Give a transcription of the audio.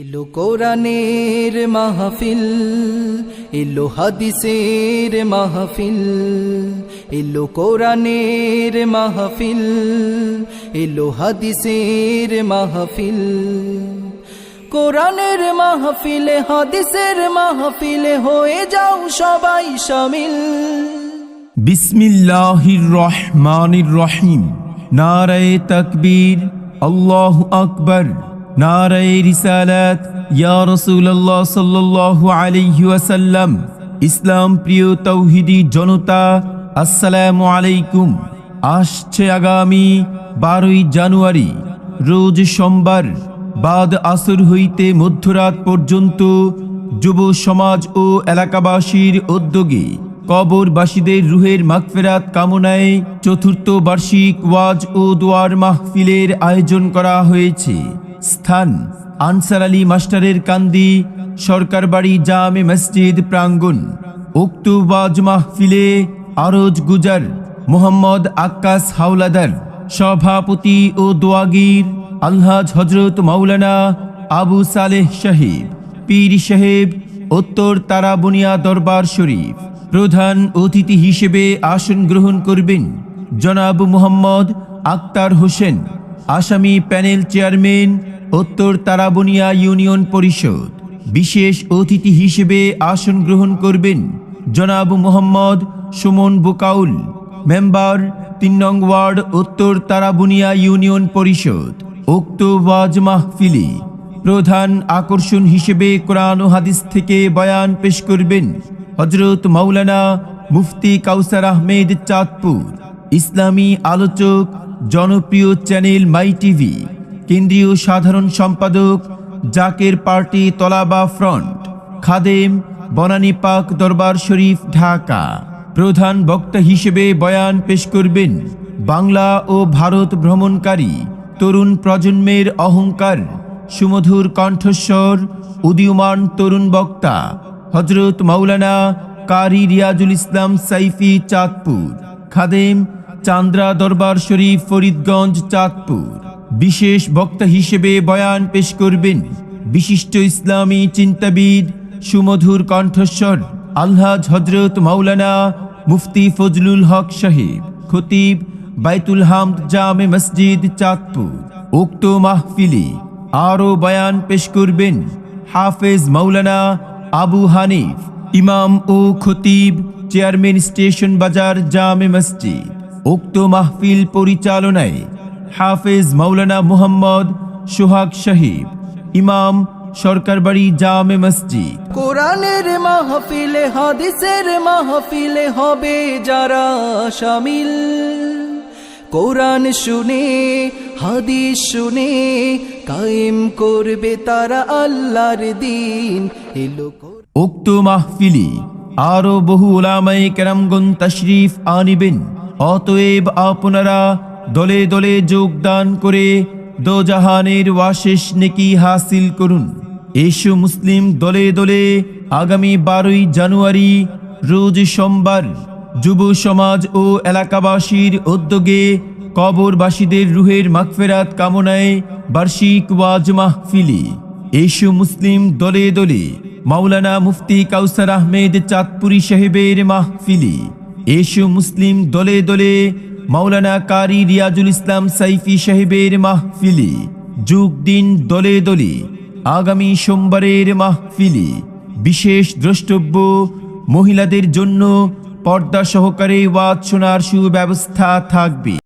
এলো কোরআনের মাহফিল, এলো হাদিসের মাহফিল, এলো কোরআনের মাহফিল, এলো হাদিসের মাহফিল। কোরআনের মাহফিলে, হাদিসের মাহফিলে, হয়ে যাও সবাই শামিল বিসমিল্লাহির রহমানির রহিম। নারায়ে তাকবীর, আল্লাহু আকবার। ইসলাম প্রিয় তৌহিদি জনতা, আসসালামু আলাইকুম। আসছে আগামী বারোই জানুয়ারি, রোজ সোমবার, বাদ আসর হইতে মধ্যরাত পর্যন্ত যুব সমাজ ও এলাকাবাসীর উদ্যোগে কবরবাসীদের রুহের মাগফেরাত কামনায় চতুর্থ বার্ষিক ওয়াজ ও দোয়ার মাহফিলের আয়োজন করা হয়েছে। স্থান। আনসার আলী মাস্টারের কান্দি সরকার বাড়ি জামে মসজিদ প্রাঙ্গণ। উক্ত ওয়াজ মাহফিলে আরজ গুজার মোহাম্মদ আক্কাস হাওলাদার, সভাপতি ও দোয়াগির আলহাজ হজরত মাওলানা আবু সালেহ সাহেব, পীর সাহেব, উত্তর তারাবনিয়া দরবার শরীফ। প্রধান অতিথি হিসেবে আসন গ্রহণ করবেন জনাব মোহাম্মদ আক্তার হোসেন। আসামি প্যানেল চেয়ারম্যান উত্তর তারাবনিয়া ইউনিয়ন পরিষদ। বিশেষ অতিথি হিসেবে আসন গ্রহণ করবেন জনাব মোহাম্মদ সুমন বুকাউল, মেম্বার তিন নং ওয়ার্ড উত্তর তারাবুনিয়া ইউনিয়ন পরিষদ। উক্ত ওয়াজ মাহফিলি প্রধান আকর্ষণ হিসেবে কোরআন ও হাদিস থেকে বয়ান পেশ করবেন হজরত মাওলানা মুফতি কাউসার আহমেদ চাঁদপুর। ইসলামী আলোচক, জনপ্রিয় চ্যানেল মাই টিভি। কেন্দ্রীয় সাধারণ সম্পাদক জাকের পার্টি তলাবা ফ্রন্ট, খাদেম, বনানী পাক দরবার শরীফ, ঢাকা। প্রধান বক্তা হিসেবে বয়ান পেশ করবেন বাংলা ও ভারত ভ্রমণকারী তরুণ প্রজন্মের অহংকার, সুমধুর কণ্ঠস্বর, উদীয়মান তরুণ বক্তা হজরত মাওলানা কারি রিয়াজুল ইসলাম সাইফি, চাঁদপুর। খাদেম, চান্দ্রা দরবার শরীফ, ফরিদগঞ্জ, চাঁদপুর। বিশেষ বক্তা হিসেবে বয়ান পেশ করবেন বিশিষ্ট ইসলামী চিন্তাবিদ সুমধুর কণ্ঠস্বর আলহাজ হজরত মাওলানা মুফতি ফজলুল হক সাহেব, খতিব বাইতুল হামদ জামে মসজিদ চাঁদপুর। উক্ত মাহফিলি আরও বয়ান পেশ করবেন হাফেজ মাওলানা আবু হানিফ, ইমাম ও খতিব চেয়ারম্যান স্টেশন বাজার জামে মসজিদ। উক্ত মাহফিল পরিচালনায় হাফেজ মাওলানা মুহাম্মদ সোহাগ সাহেব ইমাম সরকার বাড়ি জামে মসজিদ। কোরআনের মাহফিলে হাদিসের মাহফিলে হবে যারা শামিল কোরআন শুনে হাদিস শুনে কায়েম করবে তারা আল্লাহর দিন। এলো উক্ত মাহফিলি আরও বহু ওলামায়ে কেরামগণ তশরিফ আনিবেন। অতএব আপনারা দলে দলে যোগদান করে দোজাহানের ওয়াশেষ নেকি হাসিল করুন। এসো মুসলিম দলে দলে আগামী বারোই জানুয়ারি, রোজ সোমবার যুব সমাজ ও এলাকাবাসীর উদ্যোগে কবরবাসীদের রুহের মাগফেরাত কামনায় বার্ষিক ওয়াজ মাহফিলি এসো মুসলিম দলে দলে মাওলানা মুফতি কাউসার আহমেদ চাঁদপুরি সাহেবের মাহফিলি এসো মুসলিম দলে দলে মাওলানা কারি রিয়াজুল ইসলাম সাইফি সাহেবের মাহফিলি যুগ দিন দলে দলে। আগামী সোমবারের মাহফিলি বিশেষ দ্রষ্টব্য, মহিলাদের জন্য পর্দা সহকারে ওয়াজ শোনার সুব্যবস্থা থাকবে।